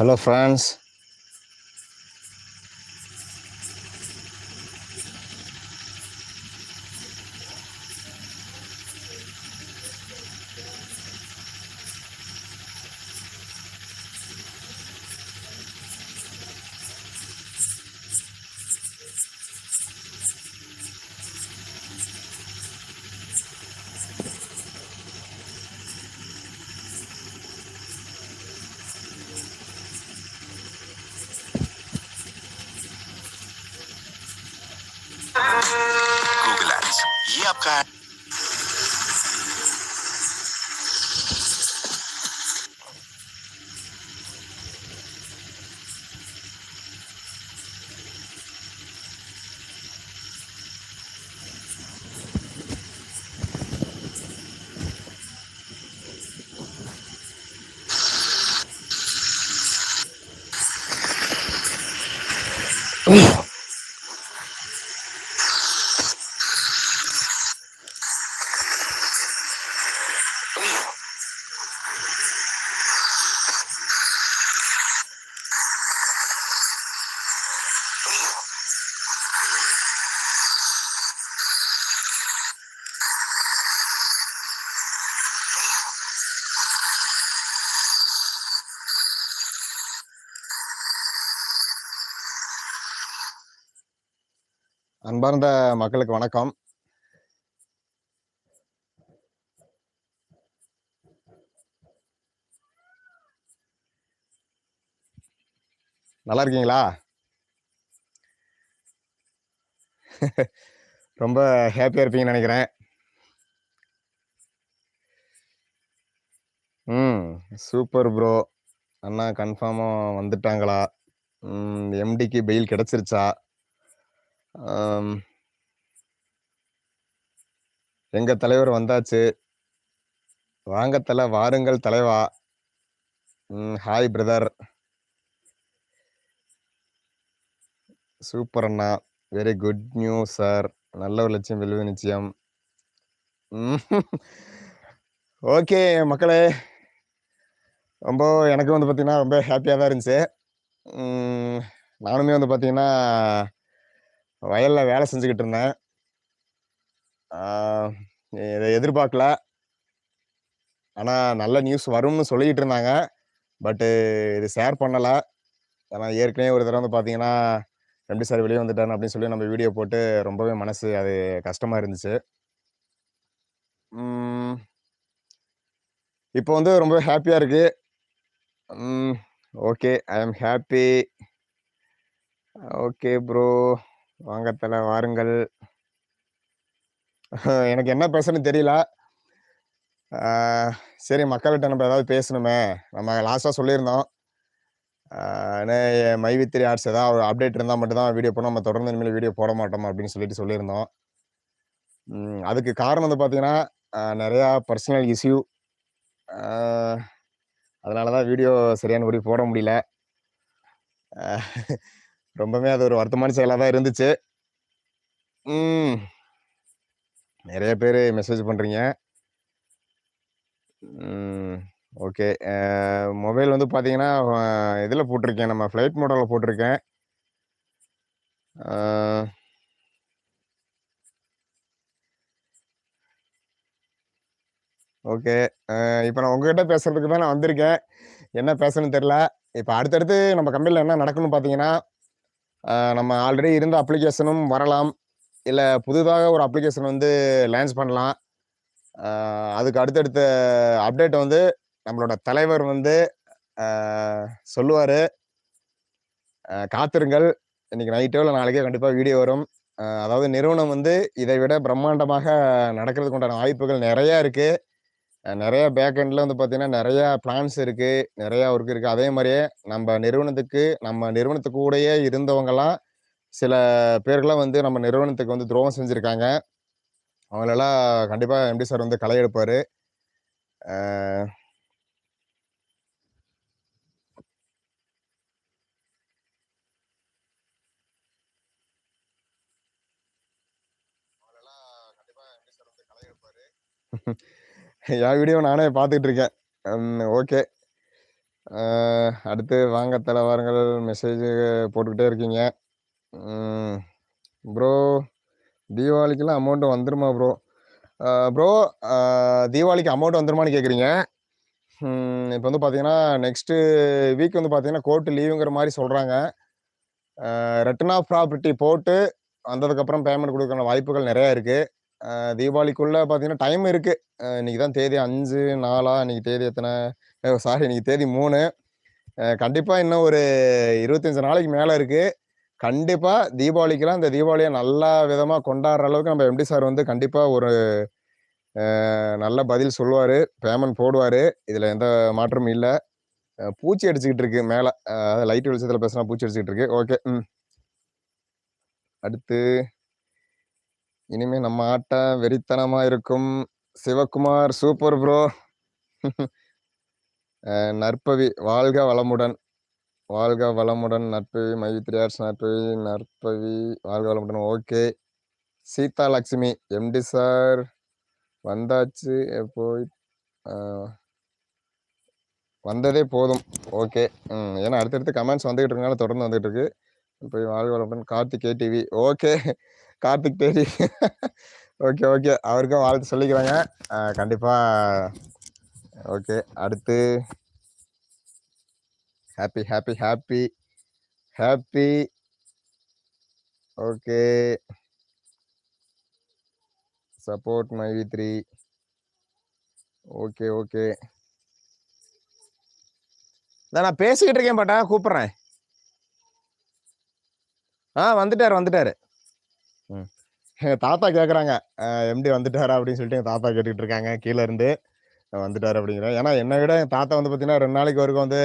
Hello, friends. Япка. அன்பார்ந்த மக்களுக்கு வணக்கம். நல்லா இருக்கீங்களா? ரொம்ப ஹாப்பியாக இருப்பீங்கன்னு நினைக்கிறேன். ம் சூப்பர் ப்ரோ. அண்ணா கன்ஃபார்மாக வந்துட்டாங்களா? எம்டிக்கு பெயில் கிடச்சிருச்சா? எங்கள் தலைவர் வந்தாச்சு? வாங்க தலை வாருங்கள் தலைவா. ம், ஹாய் பிரதர். சூப்பர் அண்ணா. வெரி குட் நியூஸ் சார் நல்ல ஒரு லட்சியம் வெளிவு நிச்சயம். ஓகே மக்களே. ரொம்ப எனக்கு வந்து பார்த்தீங்கன்னா ரொம்ப ஹாப்பியாக தான் இருந்துச்சு. நானுமே வந்து பார்த்தீங்கன்னா வயலில் வேலை செஞ்சுக்கிட்டு இருந்தேன். இதை எதிர்பார்க்கல. ஆனால் நல்ல நியூஸ் வரும்னு சொல்லிக்கிட்டு இருந்தாங்க. பட்டு இது ஷேர் பண்ணலை. ஏன்னா ஏற்கனவே ஒரு தடவை வந்து பார்த்தீங்கன்னா எப்படி சார் வெளியே வந்துட்டாரு அப்படின்னு சொல்லி நம்ம வீடியோ போட்டு ரொம்பவே மனசு அது கஷ்டமாக இருந்துச்சு. இப்போ வந்து ரொம்ப ஹாப்பியாக இருக்கு. Okay I am happy okay bro வாங்க வாருங்கள். எனக்கு என்ன பேசணும்னு தெரியல. சரி மக்கள்கிட்ட நம்ம ஏதாவது பேசணுமே. நம்ம லாஸ்ட்டாக சொல்லியிருந்தோம். மை வித்ரி ஆர்ட்ஸ் ஏதாவது ஒரு அப்டேட் இருந்தால் மட்டும்தான் வீடியோ போனோம் நம்ம தொடர்ந்து இனிமேல் வீடியோ போட மாட்டோம் அப்படின்னு சொல்லிட்டு சொல்லியிருந்தோம். அதுக்கு காரணம் வந்து பார்த்தீங்கன்னா நிறையா பர்சனல் இஷ்யூ அதனால தான் வீடியோ சரியான படி போட முடியல. ரொம்பவே அது ஒரு வருத்தமான செயலாக தான் இருந்துச்சு நிறைய பேர் மெசேஜ் பண்ணுறீங்க ஓகே. மொபைல் வந்து பார்த்தீங்கன்னா இதில் போட்டிருக்கேன் நம்ம ஃப்ளைட் மோடலில் போட்டிருக்கேன் ஓகே. இப்போ நான் உங்ககிட்ட பேசுறதுக்கு தான் நான் வந்திருக்கேன். என்ன பேசணும்னு தெரில. இப்போ அடுத்தடுத்து நம்ம கம்பெனியில் என்ன நடக்குன்னு பார்த்தீங்கன்னா நம்ம ஆல்ரெடி இருந்த அப்ளிகேஷனும் வரலாம். இல்லை புதுதாக ஒரு அப்ளிகேஷன் வந்து லான்ச் பண்ணலாம். அதுக்கு அடுத்தடுத்த அப்டேட் வந்து நம்மளோட தலைவர் வந்து சொல்லுவார் காத்திருங்கள். இன்னைக்கு நைட்டோ இல்லை நாளைக்கே கண்டிப்பாக வீடியோ வரும். அதாவது நிறுவனம் வந்து இதை விட பிரம்மாண்டமாக நடக்கிறதுக்கு உண்டான வாய்ப்புகள் நிறையா இருக்குது நிறையா நிறைய பேக் வந்து பார்த்தீங்கன்னா நிறையா பிளான்ஸ் இருக்குது நிறையா ஒர்க் இருக்குது அதே மாதிரியே நம்ம நிறுவனத்துக்கு நம்ம நிறுவனத்துக்கு கூடயே இருந்தவங்கலாம் சில பேர்கள்லாம் வந்து நம்ம நிறுவனத்துக்கு வந்து துரோகம் செஞ்சுருக்காங்க. அவங்களெல்லாம் கண்டிப்பாக எம்டி சார் வந்து களை எடுப்பார். என் வீடியோ நானே பார்த்துட்டு இருக்கேன் ஓகே அடுத்து வாங்க தலைவாரங்கள் மெசேஜ் போட்டுக்கிட்டே இருக்கீங்க. ப்ரோ தீபாவளிக்கெல்லாம் அமௌண்ட் வந்துருமா ப்ரோ? ப்ரோ தீபாவளிக்கு அமௌண்ட் வந்துருமான்னு கேட்குறீங்க. இப்போ வந்து பார்த்தீங்கன்னா, நெக்ஸ்ட்டு வீக் வந்து பார்த்தீங்கன்னா, கோர்ட்டு லீவுங்கிற மாதிரி சொல்கிறாங்க அ ஆஃப் ப்ராப்பர்ட்டி போட்டு வந்ததுக்கப்புறம் பேமெண்ட் குடுக்கற வாய்ப்புகள் நிறையா இருக்குது தீபாவளிக்குள்ளே பார்த்தீங்கன்னா, டைம் இருக்குது இன்றைக்கி தான் தேதி 5 4 இன்னைக்கு தேதி எத்தனை? சாரி இன்னைக்கு தேதி மூணு. கண்டிப்பாக இன்னும் ஒரு 25 நாளைக்கு மேலே இருக்குது கண்டிப்பாக தீபாவளிக்கெல்லாம் இந்த தீபாவளியை நல்லா விதமாக கொண்டாடுற அளவுக்கு நம்ம எம்டி சார் வந்து கண்டிப்பாக ஒரு நல்ல பதில் சொல்லுவார். பேமெண்ட் போடுவார். இதில் எந்த மாற்றமும் இல்லை. பூச்சி அடிச்சுக்கிட்டு இருக்கு மேலே. லைட் வெளிச்சத்தில் பேசுனா பூச்சி அடிச்சுக்கிட்டு இருக்கு. ஓகே. ம். அடுத்து இனிமே நம்ம ஆட்டம் வெறித்தனமா இருக்கும். Sivakumar super bro. நற்பவி வாழ்க வளமுடன். வாழ்க வளமுடன் நற்பவி மைத்ரியார் நற்பவி நற்பவி வாழ்க வளமுடன். Okay. Seetha Lakshmi MD sir வந்தாச்சு போய் வந்ததே போதும். ஓகே. ம். ஏன்னா அடுத்தடுத்து கமெண்ட்ஸ் வந்துகிட்டு இருக்கனால தொடர்ந்து வந்துகிட்டு இருக்கு. போய் வாழ்க வளமுடன் Karthik ADV. Okay. Karthik Devi. Okay, okay. அவருக்கும் வாழ்த்து சொல்லிக்கிறாங்க கண்டிப்பாக ஓகே. அடுத்து happy happy happy happy okay. Support my வி3. Okay, okay. நான் பேசிக்கிட்டு இருக்கேன் பாட்டா கூப்பிட்றேன் ஆ வந்துட்டாரு, வந்துட்டாரு. ம். எங்க தாத்தா கேட்குறாங்க. எம்டி வந்துட்டாரா? அப்படின்னு சொல்லிட்டு எங்க தாத்தா கேட்டுக்கிட்டு இருக்காங்க கீழே இருந்து. வந்துட்டாரு அப்படிங்கிறேன். ஏன்னா என்னை விட என் தாத்தா வந்து பார்த்தீங்கன்னா, ரெண்டு நாளைக்கு வரைக்கும் வந்து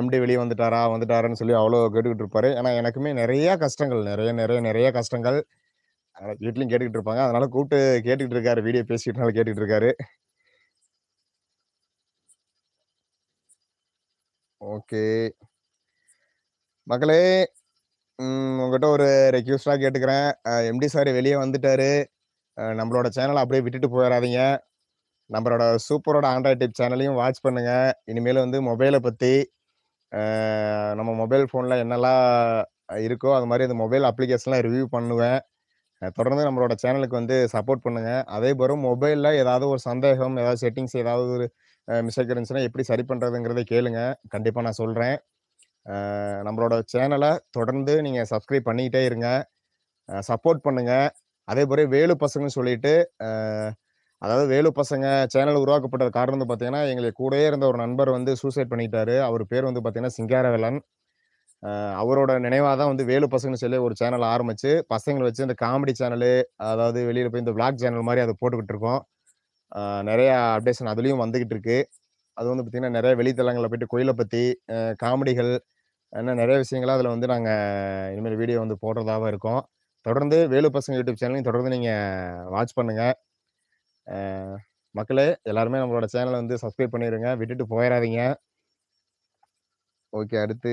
எம்டி வெளியே வந்துட்டாரா? வந்துட்டாரான்னு சொல்லி அவ்வளோ கேட்டுக்கிட்டு இருப்பாரு. ஏன்னா எனக்குமே நிறைய கஷ்டங்கள். நிறைய நிறைய நிறைய கஷ்டங்கள். வீட்லையும் கேட்டுக்கிட்டு இருப்பாங்க. அதனால கூப்பிட்டு கேட்டுக்கிட்டு இருக்காரு. வீடியோ பேசிக்கிட்டனால கேட்டுக்கிட்டு இருக்காரு. ஓகே. மக்களே, உங்ககிட்ட ஒரு ரெக்வெஸ்ட்டா கேட்டுக்கிறேன். எம்டி சார் வெளியே வந்துட்டாரு. நம்மளோட சேனலை அப்படியே விட்டுட்டு போயிடாதீங்க நம்மளோட சூப்பரோட ஆண்ட்ராய்ட் டிப் சேனலையும் வாட்ச் பண்ணுங்க. இனிமேல் வந்து மொபைலை பற்றி நம்ம மொபைல் ஃபோனில் என்னலாம் இருக்கோ, அது மாதிரி அந்த மொபைல் அப்ளிகேஷன்லாம் ரிவ்யூ பண்ணுவேன். தொடர்ந்து நம்மளோட சேனலுக்கு வந்து சப்போர்ட் பண்ணுங்க. அதேபோல மொபைலில் ஏதாவது ஒரு சந்தேகம், ஏதாவது செட்டிங்ஸ் ஏதாவது ஒரு மிஸ்டேக் இருந்துச்சுன்னா, எப்படி சரி பண்ணுறதுங்கிறத கேளுங்க. கண்டிப்பாக நான் சொல்கிறேன் நம்மளோட சேனலை தொடர்ந்து நீங்கள் சப்ஸ்கிரைப் பண்ணிக்கிட்டே இருங்க. சப்போர்ட் பண்ணுங்க. அதேபோல வேலு பசங்கன்னு சொல்லிட்டு, அதாவது வேலு பசங்க சேனல் உருவாக்கப்பட்ட காரணம் வந்து பார்த்தீங்கன்னா, எங்களுக்கு கூடயே இருந்த ஒரு நண்பர் வந்து சூசைட் பண்ணிட்டாரு. அவர் பேர் வந்து பார்த்தீங்கன்னா, சிங்காரவேலன். அவரோட நினைவாக தான் வந்து வேலு பசங்கன்னு சொல்லி ஒரு சேனல் ஆரம்பிச்சு, பசங்களை வச்சு இந்த காமெடி சேனலு, அதாவது வெளியில் போய் இந்த விளாக் சேனல் மாதிரி அதை போட்டுக்கிட்டு இருக்கோம். நிறையா அப்டேஷன் அதுலேயும் வந்துக்கிட்டு இருக்கு. அது வந்து பார்த்தீங்கன்னா, நிறைய வெளித்தளங்கள்ல போயிட்டு கோயிலை பற்றி காமெடிகள், இன்னும் நிறைய விஷயங்கள அதில் வந்து நாங்கள் இனிமேல் வீடியோ வந்து போடுறதாக இருக்கோம். தொடர்ந்து வேலு பசங்க யூடியூப் சேனலையும் தொடர்ந்து நீங்கள் வாட்ச் பண்ணுங்கள் மக்களே எல்லாருமே நம்மளோட சேனலை வந்து சப்ஸ்கிரைப் பண்ணிடுங்க விட்டுட்டு போயிடாதீங்க ஓகே. அடுத்து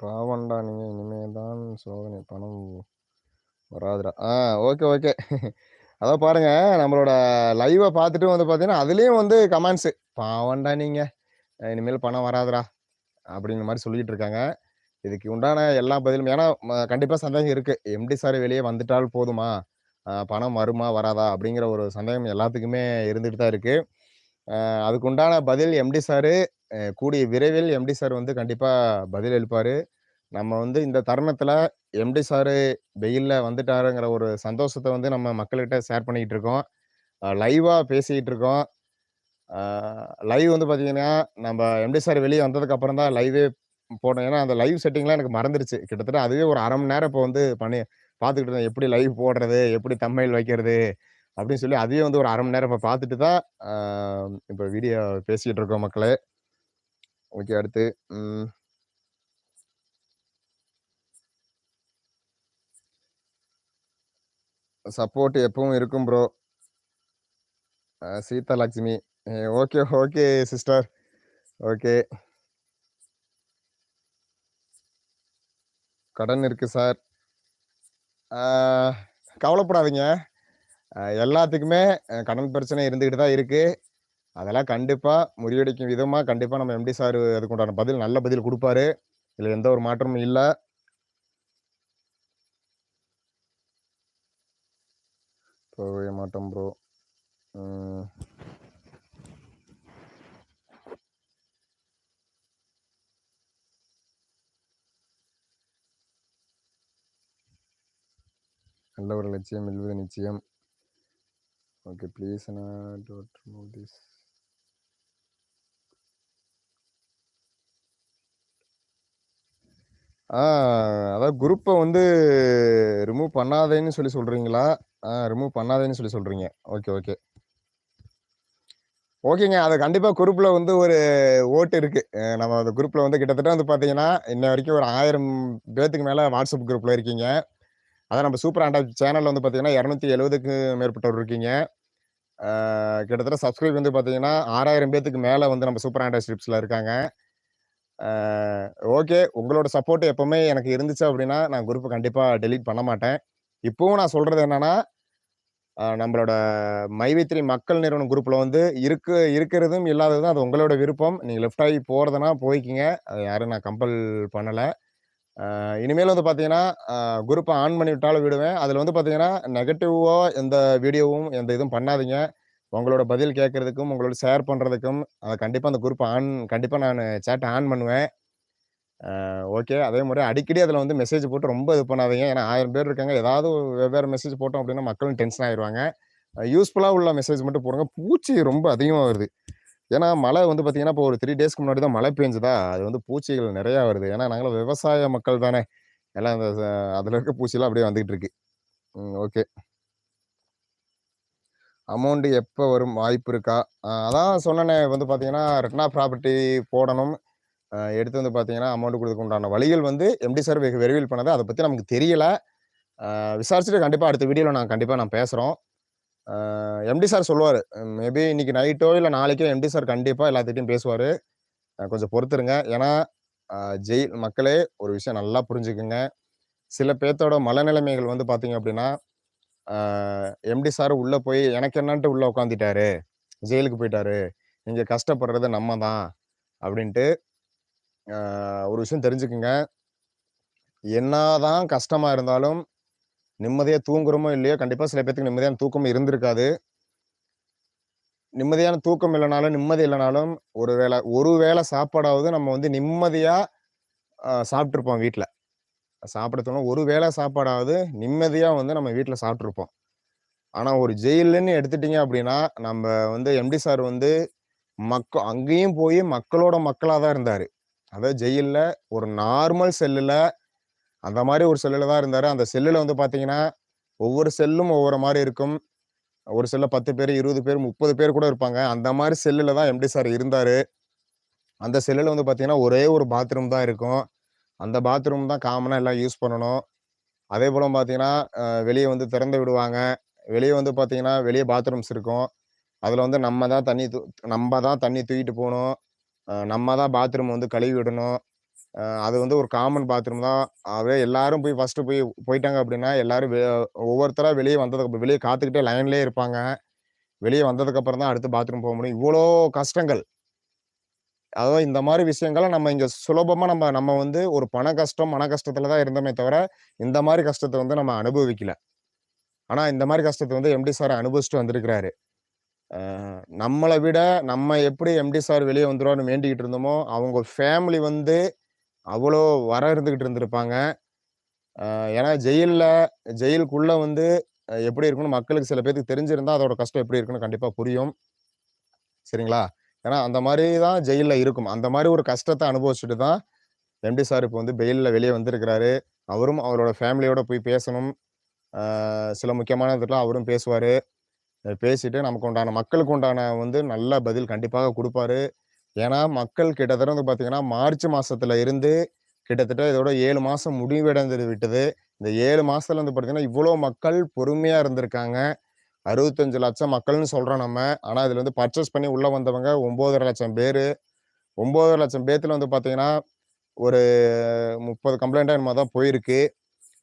பாவம்டா நீங்கள் இனிமேல் தான் சோதனை பணம் வராதுடா. ஆ ஓகே, ஓகே. அதான் பாருங்க நம்மளோட லைவை பார்த்துட்டு வந்து பார்த்தீங்கன்னா, அதுலயும் வந்து கமெண்ட்ஸு பாவண்டா நீங்க. இனிமேல் பணம் வராதுடா. அப்படிங்கிற மாதிரி சொல்லிட்டு இருக்காங்க. இதுக்கு உண்டான எல்லா பதிலும் ஏன்னா கண்டிப்பாக சந்தேகம் இருக்கு. எம்டி சார் வெளியே வந்துட்டால் போதுமா? பணம் வருமா? வராதா? அப்படிங்கிற ஒரு சந்தேகம் எல்லாத்துக்குமே இருந்துட்டு தான் இருக்கு. அதுக்குண்டான அதுக்கு உண்டான பதில் எம்டி சாரு கூடிய விரைவில் எம்டி சார் வந்து கண்டிப்பாக பதில் எழுப்பாரு நம்ம வந்து இந்த தருணத்துல எம்டி சாரு வெயில்ல வந்துட்டாருங்கிற ஒரு சந்தோஷத்தை வந்து நம்ம மக்கள்கிட்ட ஷேர் பண்ணிக்கிட்டு இருக்கோம். லைவா பேசிக்கிட்டு இருக்கோம். லைவ் வந்து பார்த்தீங்கன்னா, நம்ம எம்டி சார் வெளியே வந்ததுக்கு அப்புறம் தான் லைவே போட்டோம். ஏன்னா, அந்த லைவ் செட்டிங்லாம் எனக்கு மறந்துருச்சு. கிட்டத்தட்ட அதுவே ஒரு அரை மணி நேரம் இப்போ வந்து பண்ணி பார்த்துக்கிட்டு இருந்தேன். எப்படி லைவ் போடுறது? எப்படி தம்மையில் வைக்கிறது? அப்படின்னு சொல்லி அதையும் வந்து ஒரு அரை மணி நேரம் இப்போ பார்த்துட்டு தான், இப்போ வீடியோ பேசிக்கிட்டு இருக்கோம் மக்களே. ஓகே அடுத்து, சப்போர்ட் எப்பவும் இருக்கும் bro. Seetha Lakshmi. Okay, okay sister. Okay. கடன் இருக்கு சார். கவலைப்படாதீங்க. எல்லாத்துக்குமே கடன் பிரச்சனை இருந்துக்கிட்டு தான் இருக்கு. அதெல்லாம் கண்டிப்பாக முறியடிக்கும் விதமாக கண்டிப்பாக நம்ம எம்டி சார் அதுக்குண்டான பதில் நல்ல பதில் கொடுப்பாரு இதில் எந்த ஒரு மாற்றமும் இல்லை போகவே மாட்டோம் ப்ரோ. நல்ல ஒரு லட்சியம் வெல்வது நிச்சயம். ஓகே ப்ளீஸ் நான் டோட் மூவ் திஸ். ஆ குரூப்பை வந்து ரிமூவ் பண்ணாதேன்னு சொல்லி சொல்றீங்களா? ஆ ரிமூவ் பண்ணாதேன்னு சொல்லி சொல்றீங்க. Okay, okay. ஓகேங்க. அது கண்டிப்பாக குரூப்பில் வந்து ஒரு ஓட்டு இருக்குது நம்ம அந்த குரூப்பில் வந்து கிட்டத்தட்ட வந்து பார்த்தீங்கன்னா, இன்ன வரைக்கும் ஒரு ஆயிரம் பேர்த்துக்கு மேலே வாட்ஸ்அப் குரூப்பில் இருக்கீங்க. அதான் நம்ம சூப்பர் ஆண்டா சேனலில் வந்து பார்த்தீங்கன்னா, இரநூத்தி எழுபதுக்கு மேற்பட்டவர் இருக்கீங்க. கிட்டத்தட்ட சப்ஸ்கிரைப் வந்து பார்த்தீங்கன்னா, ஆறாயிரம் பேர்த்துக்கு மேலே வந்து நம்ம சூப்பர் ஆண்டா ஸ்ட்ரிப்ஸில் இருக்காங்க. ஓகே. உங்களோட சப்போர்ட் எப்பவுமே எனக்கு இருந்துச்சு அப்படின்னா நான் குரூப்பை கண்டிப்பாக டெலீட் பண்ண மாட்டேன். இப்போவும் நான் சொல்றது என்னன்னா, நம்மளோட மைவித்ரி மக்கள் நிறுவனம் குரூப்பில் வந்து இருக்கு இருக்கிறதும், இல்லாததும் அது உங்களோட விருப்பம். நீங்கள் லெஃப்ட் ஆகி போகிறதுனா போய்க்கிங்க அது யாரும் நான் கம்பல் பண்ணலை இனிமேல் வந்து பார்த்தீங்கன்னா, குரூப்பை ஆன் பண்ணி விட்டாலும் விடுவேன். அதில் வந்து பார்த்தீங்கன்னா, நெகட்டிவா எந்த வீடியோவும், எந்த இதுவும் பண்ணாதீங்க. உங்களோட பதில் கேட்கறதுக்கும், உங்களோட ஷேர் பண்ணுறதுக்கும் அதை கண்டிப்பாக அந்த குரூப் ஆன் கண்டிப்பாக நான் சேட்டை ஆன் பண்ணுவேன். ஓகே. அதே மாதிரி அடிக்கடி அதில் வந்து மெசேஜ் போட்டு ரொம்ப இது பண்ணாதீங்க. ஏன்னா ஆயிரம் பேர் இருக்காங்க. ஏதாவது வெவ்வேறு மெசேஜ் போட்டோம் அப்படின்னா மக்களும் டென்ஷன் ஆயிடுவாங்க யூஸ்ஃபுல்லாக உள்ள மெசேஜ் மட்டும் போடுங்க. பூச்சி ரொம்ப அதிகமாக வருது. ஏன்னா மழை வந்து பார்த்தீங்கன்னா, இப்போ ஒரு த்ரீ டேஸ்க்கு முன்னாடி தான் மழை பெஞ்சதா, அது வந்து பூச்சிகள் நிறையா வருது. ஏன்னா நாங்களும் விவசாய மக்கள் தானே. எல்லாம் அந்த அதில் இருக்க பூச்சிலாம் அப்படியே வந்துகிட்டு இருக்கு. ஓகே. அமௌண்ட்டு எப்போ வரும் வாய்ப்பு இருக்கா? அதான் சொன்னனே வந்து பார்த்தீங்கன்னா, ரெட்னா ப்ராப்பர்ட்டி போடணும். எடுத்து வந்து பார்த்தீங்கன்னா, அமௌண்ட் குடுக்கறதுக்கு உண்டான வழிகள் வந்து எம்டி சார் வெகு விரைவில் பண்ணது. அதை பற்றி நமக்கு தெரியல. விசாரிச்சுட்டு கண்டிப்பாக அடுத்த வீடியோவில் நான் கண்டிப்பாக நான் பேசுகிறோம் எம்டி சார் சொல்லுவார் மேபி இன்னைக்கு நைட்டோ, இல்லை நாளைக்கோ எம்டி சார் கண்டிப்பாக எல்லாத்திட்டையும் பேசுவார் கொஞ்சம் பொறுத்துருங்க ஏன்னா, ஜெயில் மக்களே ஒரு விஷயம் நல்லா புரிஞ்சுக்குங்க சில பேத்தோட மனநிலைமைகள் வந்து பார்த்தீங்க அப்படின்னா எம்டி சார் உள்ளே போய் எனக்கு என்னன்ட்டு உள்ளே உட்காந்துட்டாரு. ஜெயிலுக்கு போயிட்டாரு நீங்கள் கஷ்டப்படுறது நம்ம தான். அப்படின்ட்டு ஒரு விஷயம் தெரிஞ்சுக்குங்க என்னதான் கஷ்டமாக இருந்தாலும், நிம்மதியாக தூங்குறோமோ இல்லையோ, கண்டிப்பாக சில பேர்த்துக்கு நிம்மதியான தூக்கம் இருந்திருக்காது. நிம்மதியான தூக்கம் இல்லைனாலும் நிம்மதி இல்லைனாலும் ஒரு வேளை ஒரு வேளை சாப்பாடாவது நம்ம வந்து நிம்மதியாக சாப்பிட்ருப்போம் வீட்டில் சாப்பிட தோணும். ஒரு வேளை சாப்பாடாவது நிம்மதியாக வந்து நம்ம வீட்டில் சாப்பிட்ருப்போம் ஆனால் ஒரு ஜெயிலுன்னு எடுத்துட்டீங்க அப்படின்னா நம்ம வந்து எம்டி சார் வந்து மக்க அங்கேயும் போய் மக்களோட மக்களாக தான் இருந்தார் அதாவது ஜெயிலில் ஒரு நார்மல் செல்லில் அந்த மாதிரி ஒரு செல்லில் தான் இருந்தார் அந்த செல்லில் வந்து பார்த்தீங்கன்னா, ஒவ்வொரு செல்லும் ஒவ்வொரு மாதிரி இருக்கும். ஒரு செல்ல பத்து பேர் இருபது பேர், 30 பேர் கூட இருப்பாங்க. அந்த மாதிரி செல்லில் தான் எம்டி சார் இருந்தார் அந்த செல்லில் வந்து பார்த்தீங்கன்னா, ஒரே ஒரு பாத்ரூம் தான் இருக்கும். அந்த பாத்ரூம் தான் காமனாக எல்லாம் யூஸ் பண்ணணும். அதேபோல பார்த்தீங்கன்னா, வெளியே வந்து திறந்து விடுவாங்க. வெளியே வந்து பார்த்தீங்கன்னா, வெளியே பாத்ரூம்ஸ் இருக்கும். அதில் வந்து நம்ம தான் தண்ணி தூ நம்ம தான் தண்ணி தூக்கிட்டு போகணும் நம்ம தான் பாத்ரூம் வந்து கழுவி விடணும். அது வந்து ஒரு காமன் பாத்ரூம் தான். அதே எல்லாரும் போய் ஃபஸ்ட்டு போய் போயிட்டாங்க அப்படின்னா எல்லாரும் வெ வெளியே வந்ததுக்கு வெளியே காத்துக்கிட்டே லைன்லேயே இருப்பாங்க. வெளியே வந்ததுக்கப்புறம் தான் அடுத்து பாத்ரூம் போக முடியும். இவ்வளோ கஷ்டங்கள். அதாவது இந்த மாதிரி விஷயங்களை நம்ம இங்க சுலபமா நம்ம நம்ம வந்து ஒரு பண கஷ்டம், மன கஷ்டத்துல தான் இருந்தோமே தவிர, இந்த மாதிரி கஷ்டத்தை வந்து நம்ம அனுபவிக்கல. ஆனா இந்த மாதிரி கஷ்டத்தை வந்து எம்டி சார் அனுபவிச்சுட்டு வந்திருக்கிறாரு. நம்மளை விட நம்ம எப்படி எம்டி சார் வெளியே வந்துடுவோம்னு வேண்டிக்கிட்டு இருந்தோமோ, அவங்க ஃபேமிலி வந்து அவ்வளோ வர இருந்துகிட்டு இருந்திருப்பாங்க. ஏன்னா ஜெயிலில் ஜெயிலுக்குள்ள வந்து எப்படி இருக்குன்னு மக்களுக்கு சில பேருக்கு தெரிஞ்சிருந்தா, அதோட கஷ்டம் எப்படி இருக்குன்னு கண்டிப்பாக புரியும். சரிங்களா? ஏன்னா அந்த மாதிரி தான் ஜெயிலில் இருக்கும். அந்த மாதிரி ஒரு கஷ்டத்தை அனுபவிச்சுட்டு தான் எம்டி சார் இப்போ வந்து பெயிலில் வெளியே வந்திருக்கிறாரு. அவரும் அவரோட ஃபேமிலியோட போய் பேசணும். சில முக்கியமான இதுக்கெல்லாம் அவரும் பேசுவார் பேசிட்டு நமக்கு உண்டான மக்களுக்கு உண்டான வந்து நல்ல பதில் கண்டிப்பாக கொடுப்பாரு ஏன்னா, மக்கள் கிட்டத்தட்ட வந்து பார்த்தீங்கன்னா, மார்ச் மாசத்துல இருந்து கிட்டத்தட்ட இதோட ஏழு மாசம் முடிவடைந்து விட்டது. இந்த ஏழு மாசத்துல வந்து பார்த்தீங்கன்னா, இவ்வளோ மக்கள் பொறுமையா இருந்திருக்காங்க. 65,00,000 மக்கள்னு சொல்கிறோம் நம்ம. ஆனால் இதில் வந்து பர்ச்சேஸ் பண்ணி உள்ளே வந்தவங்க ஒம்போதரை லட்சம் பேர் ஒம்போதரை லட்சம் பேர்த்தில் வந்து பார்த்தீங்கன்னா, ஒரு முப்பது கம்ப்ளைண்ட்டாக என்னமோ தான் போயிருக்கு.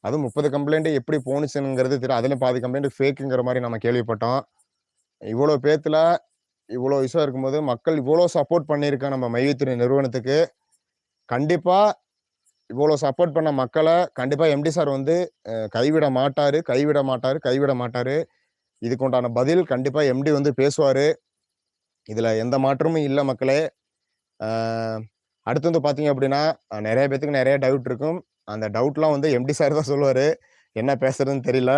அதுவும் முப்பது கம்ப்ளைண்ட்டு எப்படி போணுச்சுங்கிறது தெரியும். அதிலும் பாதி கம்ப்ளைண்ட் ஃபேக்குங்கிற மாதிரி நம்ம கேள்விப்பட்டோம். இவ்வளோ பேர்த்தில் இவ்வளோ விஷயம் இருக்கும்போது, மக்கள் இவ்வளோ சப்போர்ட் பண்ணியிருக்க நம்ம மையத்துறை நிறுவனத்துக்கு, கண்டிப்பாக இவ்வளோ சப்போர்ட் பண்ண மக்களை கண்டிப்பாக எம்டி சார் வந்து கைவிட மாட்டார் கைவிட மாட்டார் கைவிட மாட்டார் இதுக்கு உண்டான பதில் கண்டிப்பாக எம்டி வந்து பேசுவார் இதில் எந்த மாற்றமும் இல்லை மக்களே. அடுத்து வந்து பார்த்தீங்க அப்படின்னா, நிறைய பேத்துக்கு நிறைய டவுட் இருக்கும். அந்த டவுட்லாம் வந்து எம்டி சார் தான் சொல்லுவார் என்ன பேசுறதுன்னு தெரியல.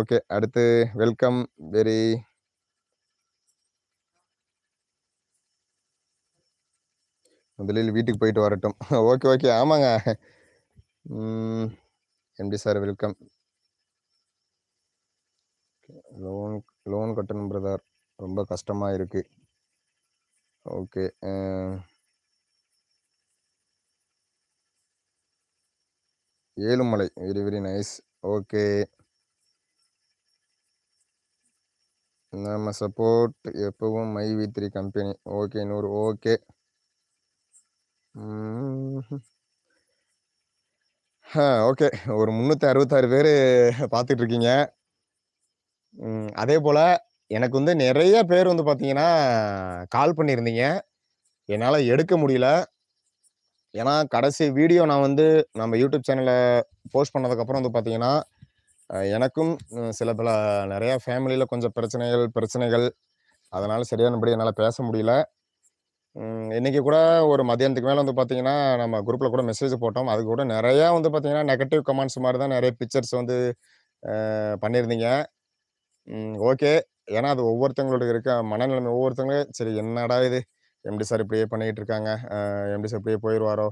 ஓகே. அடுத்து வெல்கம் வெரி முதலில் வீட்டுக்கு போயிட்டு வரட்டும். Okay, okay. ஆமாங்க. MD sir welcome. Loan loan கட்டணும் பிரதர். ரொம்ப கஷ்டமாக இருக்கு. Okay. Ezhumalai. Very, very nice. Okay. நம்ம சப்போர்ட் எப்பவும் my V three company. Okay நூறு. ஓகே. ஓகே. ஒரு முந்நூற்றி அறுபத்தாறு பேர் பார்த்துட்ருக்கீங்க அதே போல் எனக்கு வந்து நிறைய பேர் வந்து பார்த்தீங்கன்னா, கால் பண்ணியிருந்தீங்க. என்னால் எடுக்க முடியல. ஏன்னா, கடைசி வீடியோ நான் வந்து நம்ம யூடியூப் சேனலில் போஸ்ட் பண்ணதுக்கப்புறம் வந்து பார்த்தீங்கன்னா, எனக்கும் சில பல நிறையா ஃபேமிலியில் கொஞ்சம் பிரச்சனைகள் பிரச்சனைகள். அதனால் சரியானபடி என்னால் பேச முடியல. இன்றைக்கி கூட ஒரு மதியானத்துக்கு மேலே வந்து பார்த்தீங்கன்னா, நம்ம குரூப்பில் கூட மெசேஜ் போட்டோம். அது கூட நிறையா வந்து பார்த்தீங்கன்னா, நெகட்டிவ் கமெண்ட்ஸ் மாதிரி தான் நிறைய பிக்சர்ஸ் வந்து பண்ணியிருந்தீங்க. ஓகே. ஏன்னா, அது ஒவ்வொருத்தவங்களோட இருக்க மனநிலைமை ஒவ்வொருத்தங்களும் சரி என்னடா இது! எம்டி சார் இப்படியே பண்ணிகிட்டு இருக்காங்க. எம்டி சார் இப்படியே போயிடுவாரோ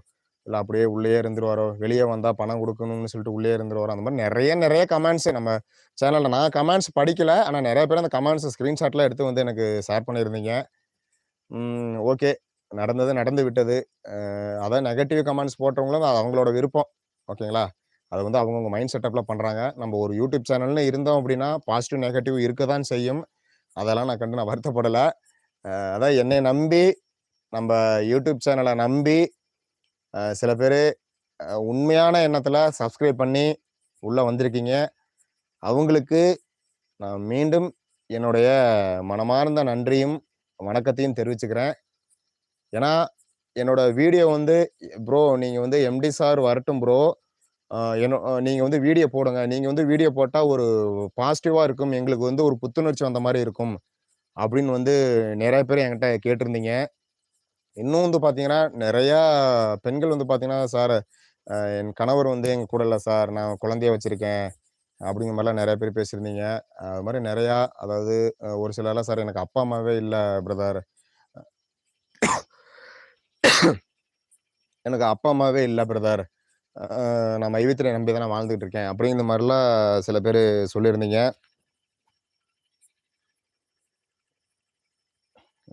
இல்லை அப்படியே உள்ளேயே இருந்துருவாரோ! வெளியே வந்தால் பணம் கொடுக்கணும்னு சொல்லிட்டு உள்ளேயே இருந்துருவாரோ! அந்த மாதிரி நிறைய நிறைய கமெண்ட்ஸ் நம்ம சேனலில் நான் கமெண்ட்ஸ் படிக்கல. ஆனால் நிறைய பேர் அந்த கமெண்ட்ஸ் ஸ்க்ரீன்ஷாட்லாம் எடுத்து வந்து எனக்கு ஷேர் பண்ணியிருந்தீங்க. ஓகே. நடந்தது நடந்து விட்டது. அதான் நெகட்டிவ் கமெண்ட்ஸ் போட்டவங்களும் அவங்களோட விருப்பம். ஓகேங்களா? அது வந்து அவங்கவுங்க மைண்ட் செட்டப்பில் பண்ணுறாங்க நம்ம ஒரு யூடியூப் சேனல்னு இருந்தோம் அப்படின்னா, பாசிட்டிவ், நெகட்டிவ் இருக்க தான் செய்யும். அதெல்லாம் நான் கண்டு நான் வருத்தப்படலை அதான் என்னை நம்பி, நம்ப யூடியூப் சேனலை நம்பி, சில பேர் உண்மையான எண்ணத்தில் சப்ஸ்கிரைப் பண்ணி உள்ளே வந்திருக்கீங்க. அவங்களுக்கு நான் மீண்டும் என்னுடைய மனமார்ந்த நன்றியும், வணக்கத்தையும் தெரிவிச்சுக்கிறேன். ஏன்னா, என்னோட வீடியோ வந்து ப்ரோ நீங்கள் வந்து எம்டி சார் வரட்டும் ப்ரோ. என்ன நீங்கள் வந்து வீடியோ போடுங்க. நீங்கள் வந்து வீடியோ போட்டால் ஒரு பாசிட்டிவாக இருக்கும். எங்களுக்கு வந்து ஒரு புத்துணர்ச்சி வந்த மாதிரி இருக்கும். அப்படின்னு வந்து நிறைய பேர் என்கிட்ட கேட்டிருந்தீங்க. இன்னும் வந்து பார்த்தீங்கன்னா, நிறையா பெண்கள் வந்து பார்த்தீங்கன்னா, "சார் என் கணவர் வந்து எங்கள் கூட இல்லை சார். நான் குழந்தைய வச்சுருக்கேன் அப்படிங்கிற மாதிரிலாம் நிறைய பேர் பேசியிருந்தீங்க. அது மாதிரி நிறையா அதாவது ஒரு சிலர்லாம், "சார் எனக்கு அப்பா, அம்மாவே இல்லை பிரதர்." எனக்கு அப்பா, அம்மாவே இல்லை பிரதர். நான் மைவித்திரை நம்பி தான் நான் வாழ்ந்துட்டு இருக்கேன். அப்படிங்கிற மாதிரிலாம் சில பேர் சொல்லியிருந்தீங்க.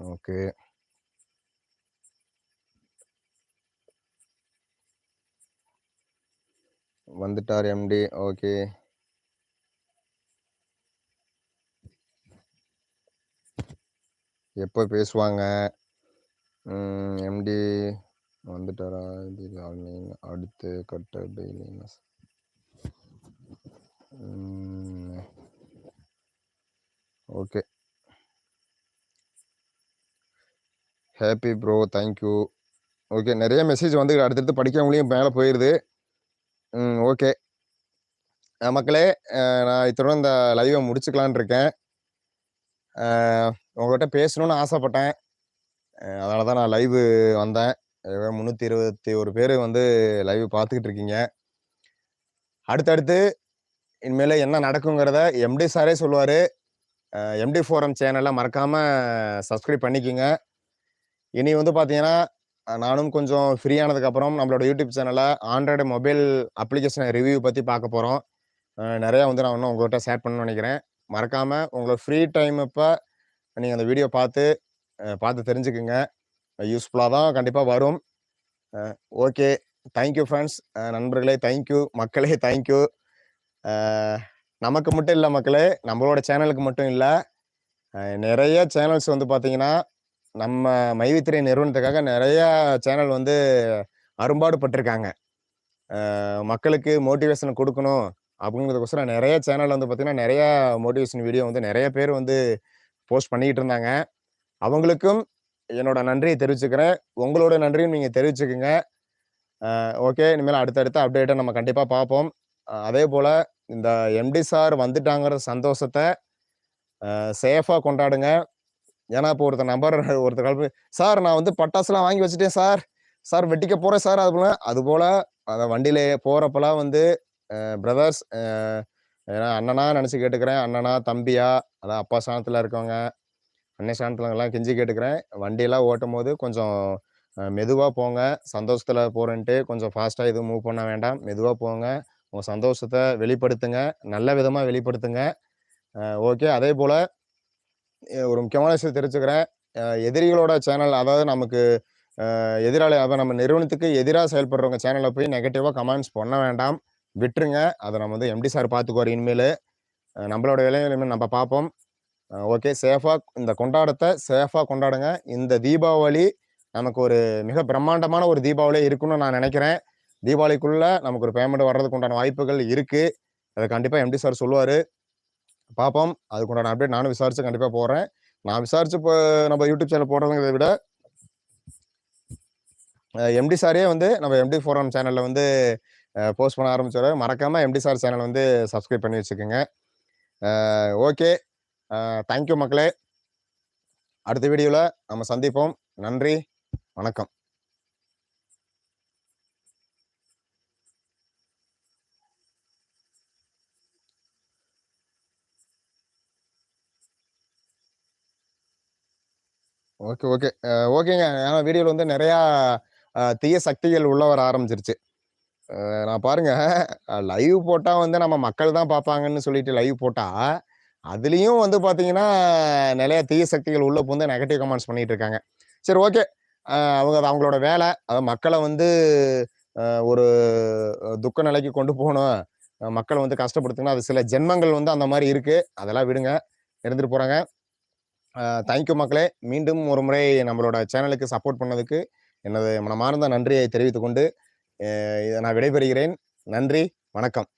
ஓகே. வந்துட்டார் எம்டி. ஓகே. எப்போ பேசுவாங்க? எம்டி வந்துட்டாரா? இது ஆன்லைன் அடுத்து கட்ட daily okay. Happy bro. Thank you. Okay. நிறைய மெசேஜ் வந்து அடுத்தடுத்து படிக்கிறவங்களையும் மேலே போயிடுது ம் ஓகே. மக்களே, நான் இத்தோட இந்த லைவை முடிச்சுக்கலான்னு இருக்கேன். உங்கள்கிட்ட பேசணும்னு ஆசைப்பட்டேன். அதனால தான் நான் லைவு வந்தேன். முந்நூற்றி இருபத்தி ஒரு பேர் வந்து லைவ் பார்த்துக்கிட்டு இருக்கீங்க. அடுத்தடுத்து இனிமேல் என்ன நடக்குங்கிறத எம்டி சாரே சொல்லுவார் எம்டி ஃபோரம் சேனலை மறக்காமல் சப்ஸ்கிரைப் பண்ணிக்கங்க. இனி வந்து பார்த்தீங்கன்னா, நானும் கொஞ்சம் ஃப்ரீயானதுக்கப்புறம் நம்மளோட யூடியூப் சேனலை ஆண்ட்ராய்டு மொபைல் அப்ளிகேஷனை ரிவ்யூ பற்றி பார்க்க போகிறோம் நிறையா வந்து நான் இன்னும் உங்கள்கிட்ட ஷேர் பண்ணணும்னு நினைக்கிறேன் மறக்காமல் உங்களோட ஃப்ரீ டைம் இப்போ நீங்கள் அந்த வீடியோ பார்த்து பார்த்து தெரிஞ்சுக்குங்க யூஸ்ஃபுல்லாக தான் கண்டிப்பாக வரும். ஓகே. தேங்க் யூ நண்பர்களே தேங்க் யூ. மக்களே தேங்க் யூ. நமக்கு மட்டும் இல்லை மக்களே, நம்மளோட சேனலுக்கு மட்டும் இல்லை நிறைய சேனல்ஸ் வந்து பார்த்தீங்கன்னா, நம்ம மைவித்திரை நிறுவனத்துக்காக நிறையா சேனல் வந்து அரும்பாடு பட்டிருக்காங்க மக்களுக்கு மோட்டிவேஷன் கொடுக்கணும் அப்படிங்கிறதுக்கோசரம் நிறைய சேனல் வந்து பார்த்திங்கன்னா நிறையா மோட்டிவேஷன் வீடியோ வந்து நிறைய பேர் வந்து போஸ்ட் பண்ணிக்கிட்டு இருந்தாங்க. அவங்களுக்கும் என்னோட நன்றியை தெரிவிச்சுக்கிறேன். உங்களோட நன்றியும் நீங்கள் தெரிவிச்சுக்கங்க. ஓகே. இனிமேல் அடுத்தடுத்த அப்டேட்டை நம்ம கண்டிப்பாக பார்ப்போம். அதே போல் இந்த எம்டி சார் வந்துட்டாங்கிற சந்தோஷத்தை சேஃபாக கொண்டாடுங்க. ஏன்னா, இப்போ ஒருத்தர் நம்பர் ஒருத்தர் கலப்பு "சார் நான் வந்து பட்டாசுலாம் வாங்கி வச்சுட்டேன் சார். சார் வெட்டிக்க போகிறேன் சார்." அது போல அதுபோல அத வண்டியில போகிறப்பெல்லாம் வந்து பிரதர்ஸ் ஏன்னா அண்ணனா நினச்சி கேட்டுக்கிறேன். அண்ணனா, தம்பியா, அதான் அப்பா சாணத்தில் இருக்கவங்க, அன்னை ஸ்தானத்துலலாம் கெஞ்சி கேட்டுக்கிறேன். வண்டியெல்லாம் ஓட்டும்போது கொஞ்சம் மெதுவாக போங்க. சந்தோஷத்தில் போகிறேன்ட்டு கொஞ்சம் ஃபாஸ்ட்டாக எதுவும் மூவ் பண்ண வேண்டாம். மெதுவாக போங்க. உங்கள் சந்தோஷத்தை வெளிப்படுத்துங்க. நல்ல விதமாக வெளிப்படுத்துங்க. ஓகே. அதே போல் ஒரு முக்கியமான விஷயம் தெரிஞ்சுக்கிறேன் எதிரிகளோட சேனல் அதாவது நமக்கு எதிராளி அதாவது நம்ம நிறுவனத்துக்கு எதிராக செயல்படுறவங்க சேனலை போய் நெகட்டிவாக கமெண்ட்ஸ் பண்ண வேண்டாம். விட்டுருங்க. அதை நம்ம வந்து எம்டி சார் பார்த்துக்குவார் இனிமேல் நம்மளோட வேலைய நம்ம பார்ப்போம். ஓகே. சேஃபாக இந்த கொண்டாடத்தை சேஃபாக கொண்டாடுங்க. இந்த தீபாவளி நமக்கு ஒரு மிக பிரம்மாண்டமான ஒரு தீபாவளியே இருக்குன்னு நான் நினைக்கிறேன் தீபாவளிக்குள்ளே நமக்கு ஒரு பேமெண்ட் வர்றதுக்கு உண்டான வாய்ப்புகள் இருக்குது அதை கண்டிப்பாக எம்டி சார் சொல்லுவார் பார்ப்போம். அதுக்கு உண்டான அப்டேட் நானும் விசாரித்து கண்டிப்பாக போடுறேன். நான் விசாரித்து இப்போ நம்ம யூடியூப் சேனல் போடுறதுங்கிறத விட எம்டி சாரே வந்து நம்ம எம்டி ஃபோரம் சேனலில் வந்து போஸ்ட் பண்ண ஆரம்பிச்சாரு. மறக்காமல் எம்டி சார் சேனல் வந்து சப்ஸ்கிரைப் பண்ணி வச்சுக்கோங்க ஓகே. அ தேங்க் யூ மக்களே. அடுத்த வீடியோல நம்ம சந்திப்போம். நன்றி. வணக்கம். Okay, okay. ஓகேங்க. ஏன்னா வீடியோவில் வந்து நிறையா தீய சக்திகள் உள்ள வர ஆரம்பிச்சுருச்சு. நான் பாருங்க லைவ் போட்டால் வந்து நம்ம மக்கள் தான் பார்ப்பாங்கன்னு சொல்லிட்டு லைவ் போட்டால் அதுலேயும் வந்து பார்த்தீங்கன்னா, நிறைய தீய சக்திகள் உள்ளே புகுந்து நெகட்டிவ் கமெண்ட்ஸ் பண்ணிட்டு இருக்காங்க. சரி ஓகே. அவங்க அது அவங்களோட வேலை அதை மக்களை வந்து ஒரு துக்க நிலைக்கு கொண்டு போகணும் மக்களை வந்து கஷ்டப்படுத்தணும். அது சில ஜென்மங்கள் வந்து அந்த மாதிரி இருக்குது அதெல்லாம் விடுங்க. இருந்துட்டு போகிறாங்க தேங்க்யூ தேங்க் யூ மக்களே. மீண்டும் ஒரு முறை நம்மளோட சேனலுக்கு சப்போர்ட் பண்ணதுக்கு எனது மனமார்ந்த நன்றியை தெரிவித்துக்கொண்டு இதை நான் விடைபெறுகிறேன். நன்றி. வணக்கம்.